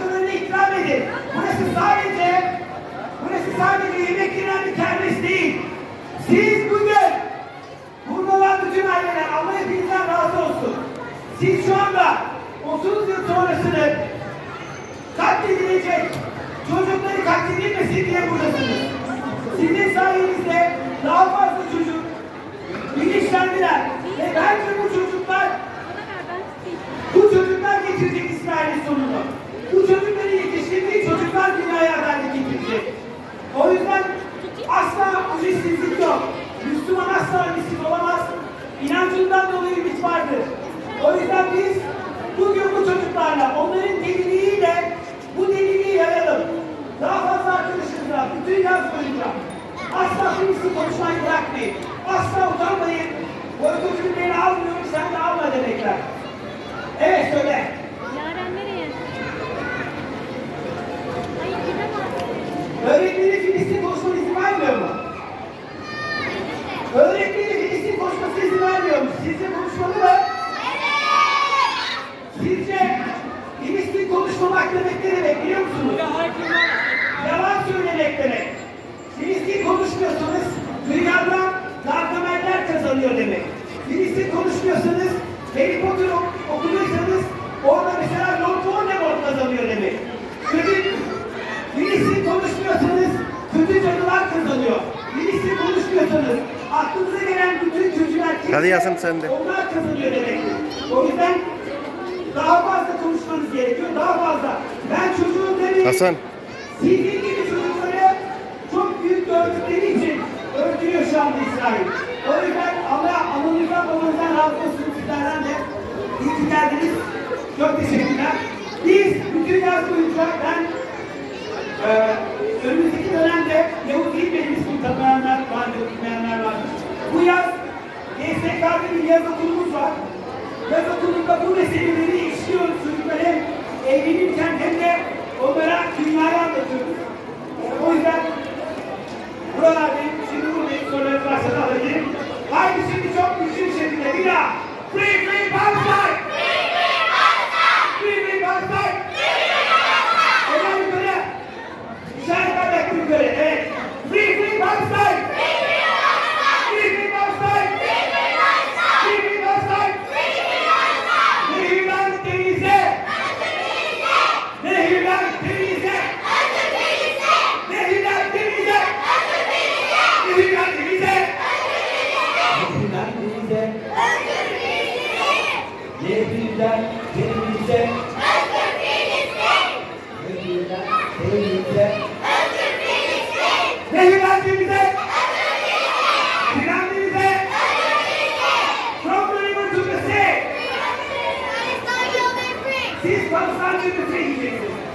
başkalarına ikram edin. Burası sadece burası sadece yemek yenen bir kermes değil. Siz bugün burada olan bütün aileler Allah hepinizden razı olsun. Siz şu anda 30 yıl sonrasını katledilecek çocukları katledilmesin diye buradasınız. Sizin sayenizde daha fazla Asla utanmayın. Boykotunu beni almıyorum, sen de alma demekler. Aklınıza gelen bütün kimse, Hadi Yasin sen de. onlar kazanıyor demektir. O yüzden daha fazla konuşmanız gerekiyor. Daha fazla. Ben çocuğum demeyin. Hasan. Sizin gibi çocukları çok büyük gördükleri için öldürüyor şu anda İsrail. O yüzden Allah ananızdan babanızdan razı olsun yaz okulumuz var. Yaz okulunda bu meseleleri işliyoruz çocuklar hem evlenirken hem de onlara dünyayı anlatıyoruz. O yüzden buralardayım, şimdi buradayım, sorularınız varsa da alabilirim. Haydi şimdi çok güçlü bir şekilde bir daha. Free, God defeated.